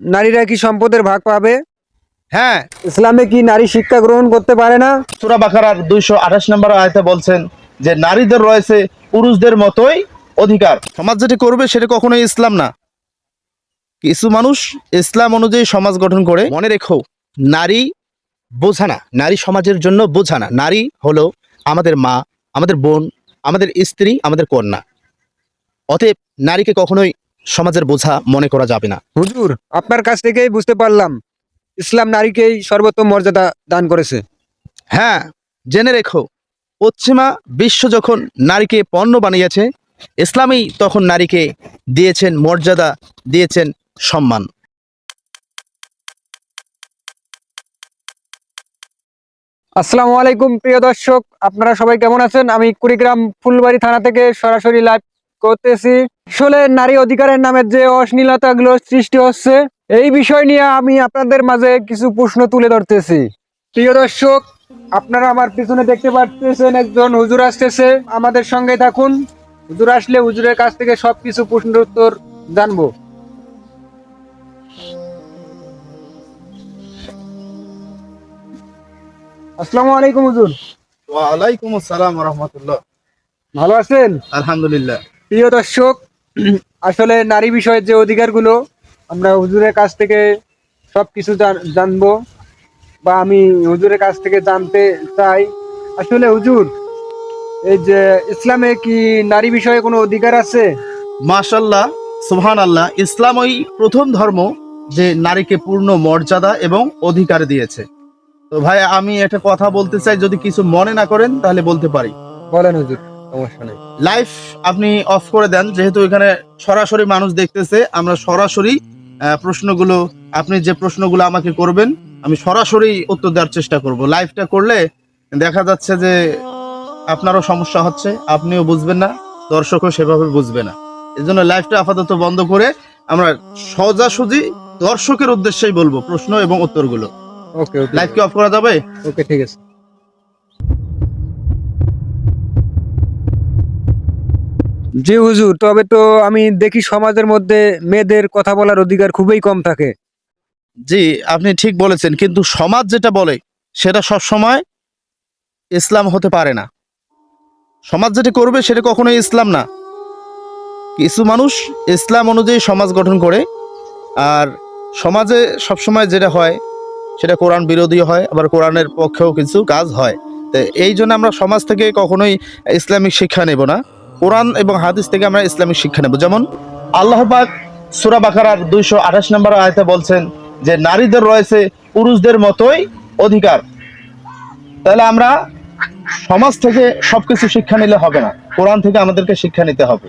নারীরা কি সম্পদের ভাগ পাবে? হ্যাঁ। ইসলামে কি নারী শিক্ষা গ্রহণ করতে পারে না? সুরা বাকারার দুইশো আঠাশ নম্বর আয়তে বলছেন যে নারীদের রয়েছে পুরুষদের মতোই অধিকার। সমাজ যেটি করবে সেটা কখনোই ইসলাম না। কিছু মানুষ ইসলাম অনুযায়ী সমাজ গঠন করে। মনে রেখো নারী বোঝানা নারী সমাজের জন্য বোঝানা নারী হলো আমাদের মা আমাদের বোন আমাদের স্ত্রী আমাদের কন্যা। অতএব নারীকে কখনোই সমাজের বোঝা মনে করা যাবে না। হুজুর আপনার কাছ থেকেই বুঝতে পারলাম ইসলাম নারীকেই সর্বোত্তম মর্যাদা দান করেছে। হ্যাঁ জেনে রেখো পশ্চিমা বিশ্ব যখন নারীকে পণ্য বানিয়েছে ইসলামই তখন নারীকে দিয়েছেন মর্যাদা দিয়েছেন সম্মান। আসসালামু আলাইকুম প্রিয় দর্শক আপনারা সবাই কেমন আছেন? আমি কুড়িগ্রাম ফুলবাড়ি থানা থেকে সরাসরি লাইভ করতেছি। আসলে নারী অধিকারের নামে যে অশ্লীলতাগুলো সৃষ্টি হচ্ছে এই বিষয় নিয়ে আমি আপনাদের মাঝে কিছু প্রশ্ন তুলে ধরতেছি। প্রিয় দর্শক আপনারা আমার পিছনে দেখতে পাচ্ছেন একজন হুজুর আসতেছে। আমাদের সঙ্গে থাকুন। হুজুর আসলে হুজুরের কাছ থেকে সবকিছু প্রশ্নের উত্তর জানব। আসসালামু আলাইকুম হুজুর। ওয়ালাইকুম আসসালাম রহমতুল্লাহ। ভালো আছেন? আলহামদুলিল্লাহ। প্রিয় দর্শক আসলে নারী বিষয়ের যে অধিকারগুলো আমরা হুজুরের কাছ থেকে সব কিছু জানব বা আমি হুজুরের কাছ থেকে জানতে চাই। আসলে হুজুর এই যে ইসলামে কি নারী বিষয়ে কোনো অধিকার আছে? মাশাল্লাহ সুহান আল্লাহ ইসলাম ওই প্রথম ধর্ম যে নারীকে পূর্ণ মর্যাদা এবং অধিকার দিয়েছে। তো ভাই আমি একটা কথা বলতে চাই যদি কিছু মনে না করেন তাহলে বলতে পারি। বলেন হুজুর। লাইভ আপনি অফ করে দেন যেহেতু এখানে সরাসরি মানুষ দেখতেছে আমরা সরাসরি প্রশ্নগুলো আপনি যে প্রশ্নগুলো আমাকে করবেন আমি সরাসরি উত্তর দেওয়ার চেষ্টা করব। লাইভটা করলে দেখা যাচ্ছে যে আপনারও সমস্যা হচ্ছে আপনিও বুঝবেন না দর্শকও সেভাবে বুঝবে না। এই জন্য লাইভটা আপাতত বন্ধ করে আমরা সোজাসুজি দর্শকের উদ্দেশ্যেই বলব প্রশ্ন এবং উত্তরগুলো। ওকে ওকে লাইভ কি অফ করা যাবে? ওকে ঠিক আছে। জি হুজুর, তবে তো আমি দেখি সমাজের মধ্যে মেয়েদের কথা বলার অধিকার খুবই কম থাকে। জি, আপনি ঠিক বলেছেন, কিন্তু সমাজ যেটা বলে, সেটা সব সময় ইসলাম হতে পারে না। সমাজ যেটা করবে, সেটা কখনোই ইসলাম না। কিছু মানুষ ইসলাম অনুযায়ী সমাজ গঠন করে, আর সমাজে সবসময় যেটা হয়, সেটা কোরআন বিরোধী হয়, আবার কোরআনের পক্ষেও কিছু কাজ হয়। তো এই জন্য আমরা সমাজ থেকে কখনোই ইসলামিক শিক্ষা নেব না। কোরআন এবং হাদিস থেকে আমরা ইসলামিক শিক্ষা নেব। যেমন আল্লাহ পাক সুরা বাকারার দুইশো আঠাশ নম্বর আয়তে বলছেন যে নারীদের রয়েছে পুরুষদের মতোই অধিকার। তাহলে আমরা সমাজ থেকে সবকিছু শিক্ষা নিলে হবে না। কোরআন থেকে আমাদেরকে শিক্ষা নিতে হবে।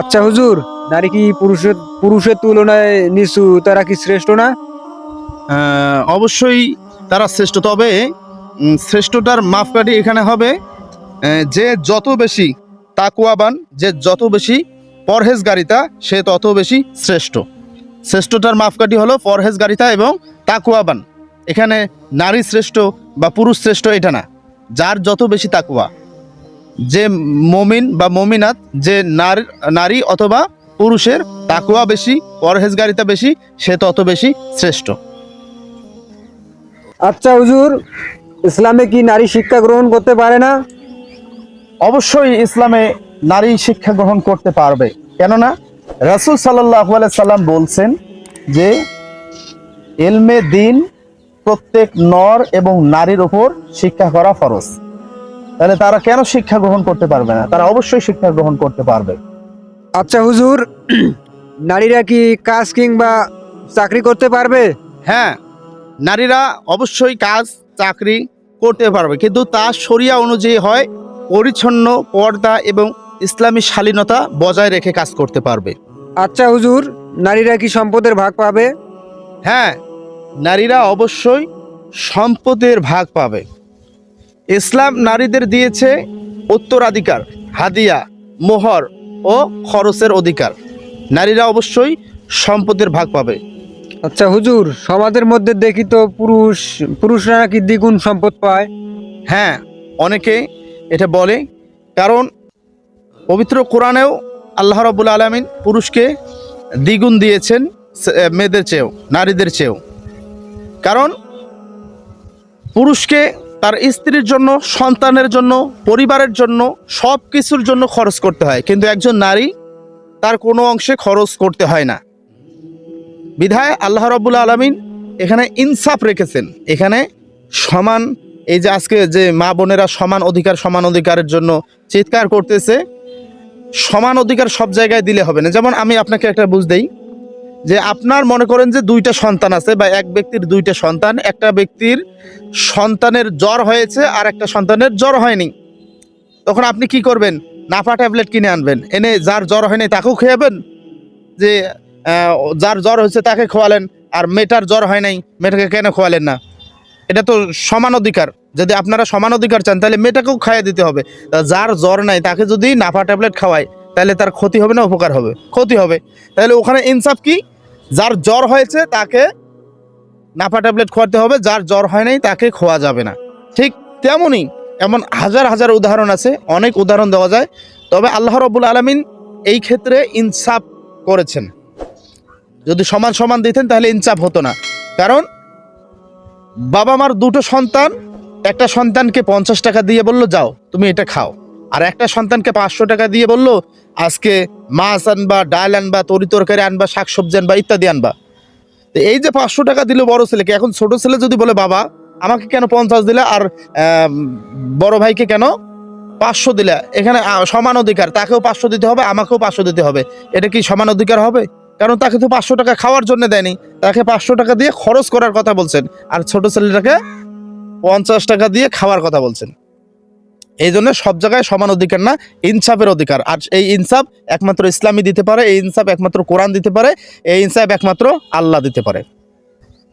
আচ্ছা হুজুর নারী কি পুরুষের পুরুষের তুলনায় নিচু তারা কি শ্রেষ্ঠ না? অবশ্যই তারা শ্রেষ্ঠ। তবে উম, শ্রেষ্ঠটার মাপকাঠি এখানে হবে যে যত বেশি তাকুয়াবান যে যত বেশি পরহেজগারিতা, সে তত বেশি শ্রেষ্ঠ। শ্রেষ্ঠটার মাপকাঠি হলো পরহেজগারিতা এবং তাকুয়াবান। এখানে নারী শ্রেষ্ঠ বা পুরুষ শ্রেষ্ঠ এটা না। যার যত বেশি তাকুয়া, যে মমিন বা মমিনাত, যে নারী নারী অথবা পুরুষের তাকুয়া বেশি, পরহেজগারিতা বেশি, সে তত বেশি শ্রেষ্ঠ। আচ্ছা হুজুর, ইসলামে কি নারী শিক্ষা গ্রহণ করতে পারে না? অবশ্যই ইসলামে নারী শিক্ষা গ্রহণ করতে পারবে। কেননা রাসুল সাল্লাহ সাল্লাম বলছেন যে এলমে দিন প্রত্যেক নর এবং নারীর উপর শিক্ষা করা ফরজ। তাহলে তারা কেন শিক্ষা গ্রহণ করতে পারবে না? তারা অবশ্যই শিক্ষা গ্রহণ করতে পারবে। আচ্ছা হুজুর নারীরা কি কাজ কিংবা চাকরি করতে পারবে? হ্যাঁ নারীরা অবশ্যই কাজ চাকরি করতে পারবে। কিন্তু তা শরিয়া অনুযায়ী হয় পরিচ্ছন্ন পর্দা এবং ইসলামী শালীনতা বজায় রেখে কাজ করতে পারবে। আচ্ছা হুজুর নারীরা কি সম্পদের ভাগ পাবে? হ্যাঁ নারীরা অবশ্যই সম্পদের ভাগ পাবে। ইসলাম নারীদের দিয়েছে উত্তরাধিকার হাদিয়া মোহর ও খরচের অধিকার। নারীরা অবশ্যই সম্পদের ভাগ পাবে। আচ্ছা হুজুর সমাজের মধ্যে দেখি তো পুরুষ পুরুষরা নাকি দ্বিগুণ সম্পদ পায়। হ্যাঁ অনেকে এটা বলে, কারণ পবিত্র কোরআনেও আল্লাহ রবুল আলমিন পুরুষকে দ্বিগুণ দিয়েছেন মেয়েদের চেয়েও, নারীদের চেয়েও। কারণ পুরুষকে তার স্ত্রীর জন্য, সন্তানের জন্য, পরিবারের জন্য সব কিছুর জন্য খরচ করতে হয়। কিন্তু একজন নারী তার কোনো অংশে খরচ করতে হয় না। বিধায় আল্লাহ রব্বুল আলমিন এখানে ইনসাফ রেখেছেন। এখানে সমান এই যে আজকে যে মা বোনেরা সমান অধিকার, সমান অধিকারের জন্য চিৎকার করতেছে, সমান অধিকার সব জায়গায় দিলে হবে না। যেমন আমি আপনাকে একটা বুঝ দেই, যে আপনার মনে করেন যে দুইটা সন্তান আছে বা এক ব্যক্তির দুইটা সন্তান, একটা ব্যক্তির সন্তানের জ্বর হয়েছে আর একটা সন্তানের জ্বর হয়নি। তখন আপনি কি করবেন? নাফা ট্যাবলেট কিনে আনবেন। এনে যার জ্বর হয়নি তাকেও খেয়াবেন? যে যার জ্বর হয়েছে তাকে খোয়ালেন, আর মেয়েটার জ্বর হয় নাই, মেয়েটাকে কেন খোয়ালেন না? এটা তো সমান অধিকার। যদি আপনারা সমান অধিকার চান, তাহলে মেয়েটাকেও খাইয়ে দিতে হবে। যার জ্বর নাই, তাকে যদি নাফা ট্যাবলেট খাওয়ায়, তাহলে তার ক্ষতি হবে না, উপকার হবে। ক্ষতি হবে। তাহলে ওখানে ইনসাফ কি? যার জ্বর হয়েছে, তাকে নাফা ট্যাবলেট খোয়াতে হবে। যার জ্বর হয় নাই, তাকে খোয়া যাবে না। ঠিক তেমনই এমন হাজার হাজার উদাহরণ আছে, অনেক উদাহরণ দেওয়া যায়। তবে আল্লাহ রবুল আলমিন এই ক্ষেত্রে ইনসাফ করেছেন। যদি সমান সমান দিতেন, তাহলে ইনসাফ হতো না। কারণ বাবা মার দুটো সন্তান, একটা সন্তানকে পঞ্চাশ টাকা দিয়ে বলল, যাও, তুমি এটা খাও। আর একটা সন্তানকে পাঁচশো টাকা দিয়ে বলল, আজকে মাছ আনবা, ডাল আনবা, তরি তরকারি আনবা, শাকসবজি আনবা, ইত্যাদি আনবা। তো এই যে পাঁচশো টাকা দিল বড় ছেলেকে, এখন ছোট ছেলে যদি বলে, বাবা, আমাকে কেন পঞ্চাশ দিলে? আর বড় ভাইকে কেন পাঁচশো দিলে? এখানে সমান অধিকার, তাকেও পাঁচশো দিতে হবে, আমাকেও পাঁচশো দিতে হবে। এটা কি সমান অধিকার হবে? কারণ তাকে তো পাঁচশো টাকা খাওয়ার জন্য দেয়নি। তাকে পাঁচশো টাকা দিয়ে খরচ করার কথা বলছেন আর ছোট ছেলেটাকে পঞ্চাশ টাকা দিয়ে খাওয়ার কথা বলছেন। এই জন্য সব জায়গায় সমান অধিকার না ইনসাফের অধিকার। আর এই ইনসাফ একমাত্র ইসলামী দিতে পারে এই ইনসাফ একমাত্র কোরআন দিতে পারে এই ইনসাফ একমাত্র আল্লাহ দিতে পারে।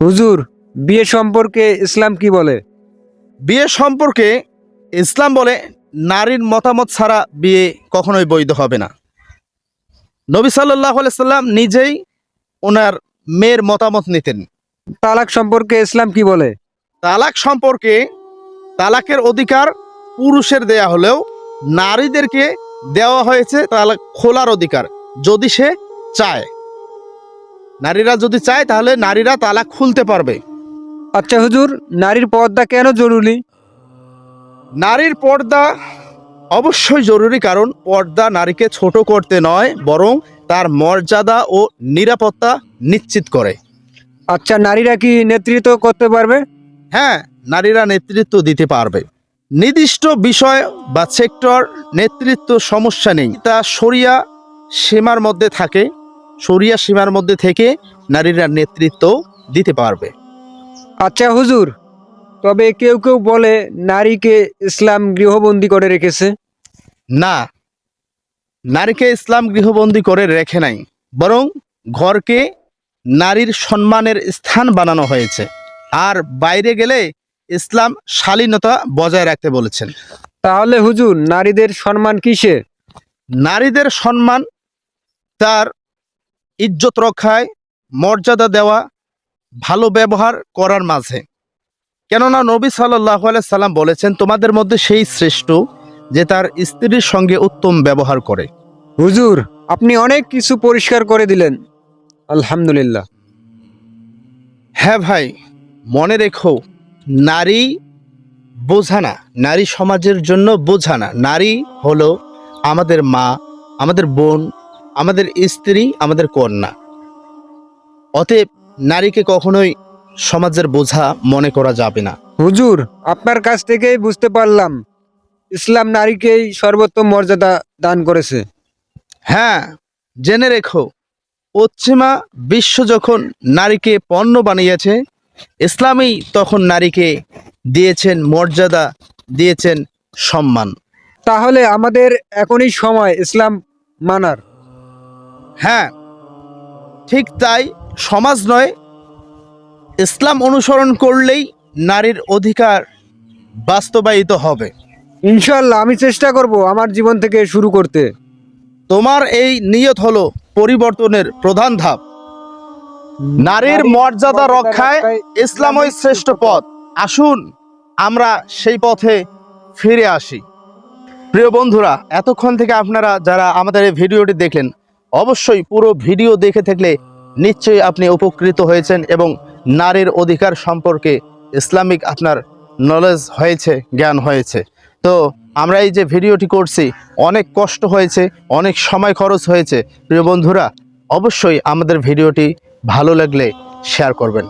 হুজুর বিয়ে সম্পর্কে ইসলাম কি বলে? বিয়ে সম্পর্কে ইসলাম বলে নারীর মতামত ছাড়া বিয়ে কখনোই বৈধ হবে না। নবী সাল্লাহ সাল্লাম নিজেই ওনার মেয়ের মতামত নিতেন। তালাক সম্পর্কে ইসলাম কি বলে? তালাক সম্পর্কে তালাকের অধিকার পুরুষের দেয়া হলেও নারীদেরকে দেওয়া হয়েছে তালাক খোলার অধিকার যদি সে চায়। নারীরা যদি চায় তাহলে নারীরা তালাক খুলতে পারবে। আচ্ছা হুজুর নারীর পর্দা কেন জরুরি? নারীর পর্দা অবশ্যই জরুরি কারণ পর্দা নারীকে ছোট করতে নয় বরং তার মর্যাদা ও নিরাপত্তা নিশ্চিত করে। আচ্ছা নারীরা কি নেতৃত্ব করতে পারবে? হ্যাঁ নারীরা নেতৃত্ব দিতে পারবে। নির্দিষ্ট বিষয় বা সেক্টর নেতৃত্ব সমস্যা নেই। তা সরিয়া সীমার মধ্যে থাকে। সরিয়া সীমার মধ্যে থেকে নারীরা নেতৃত্ব দিতে পারবে। আচ্ছা হুজুর তবে কেউ কেউ বলে নারীকে ইসলাম গৃহবন্দী করে রেখেছে। না নারীকে ইসলাম গৃহবন্দী করে রেখে নাই বরং ঘরকে নারীর সম্মানের স্থান বানানো হয়েছে। আর বাইরে গেলে ইসলাম শালীনতা বজায় রাখতে বলেছেন। তাহলে হুজুর নারীদের সম্মান কিসে? নারীদের সম্মান তার ইজ্জত রক্ষায় মর্যাদা দেওয়া ভালো ব্যবহার করার মাঝে। কেননা নবী সাল্লাহ সাল্লাম বলেছেন তোমাদের মধ্যে সেই শ্রেষ্ঠ যে তার স্ত্রীর সঙ্গে উত্তম ব্যবহার করে। হুজুর আপনি অনেক কিছু পরিষ্কার করে দিলেন। আলহামদুলিল্লাহ। হ্যাঁ ভাই মনে রেখো নারী বোঝানা নারী সমাজের জন্য বোঝানা নারী হলো আমাদের মা আমাদের বোন আমাদের স্ত্রী আমাদের কন্যা। অতএব নারীকে কখনোই সমাজের বোঝা মনে করা যাবে না। হুজুর আপনার কাছ থেকেই বুঝতে পারলাম। ইসলাম নারীকেই সর্বোত্তম মর্যাদা দান করেছে। হ্যাঁ জেনে রেখো পশ্চিমা বিশ্ব যখন নারীকে পণ্য বানিয়েছে ইসলামই তখন নারীকে দিয়েছেন মর্যাদা দিয়েছেন সম্মান। তাহলে আমাদের এখনই সময় ইসলাম মানার। হ্যাঁ ঠিক তাই সমাজ নয় ইসলাম অনুসরণ করলেই নারীর অধিকার বাস্তবায়িত হবে। ইনশাল্লাহ আমি চেষ্টা করব আমার জীবন থেকে শুরু করতে। তোমার এই নিয়ত হলো পরিবর্তনের প্রধান ধাপ। নারীর মর্যাদা রক্ষায় ইসলামই শ্রেষ্ঠ পথ। আসুন আমরা সেই পথে ফিরে আসি। প্রিয় বন্ধুরা এতক্ষণ থেকে আপনারা যারা আমাদের এই ভিডিওটি দেখলেন অবশ্যই পুরো ভিডিও দেখে থাকলে নিশ্চয়ই আপনি উপকৃত হয়েছেন এবং নারীর অধিকার সম্পর্কে ইসলামিক আপনার নলেজ হয়েছে, জ্ঞান হয়েছে। তো আমরা এই যে ভিডিওটি করছি, অনেক কষ্ট হয়েছে, অনেক সময় খরচ হয়েছে। প্রিয় বন্ধুরা, অবশ্যই আমাদের ভিডিওটি ভালো লাগলে শেয়ার করবেন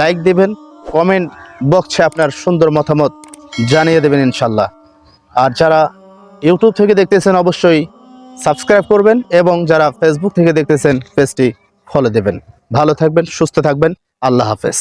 লাইক দেবেন কমেন্ট বক্সে আপনার সুন্দর মতামত জানিয়ে দেবেন ইনশাল্লাহ আর যারা ইউটিউব থেকে দেখতেছেন, অবশ্যই সাবস্ক্রাইব করবেন এবং যারা ফেসবুক থেকে দেখতেছেন পেজটি ফলো দেবেন। ভালো থাকবেন, সুস্থ থাকবেন। আল্লাহ হাফেজ।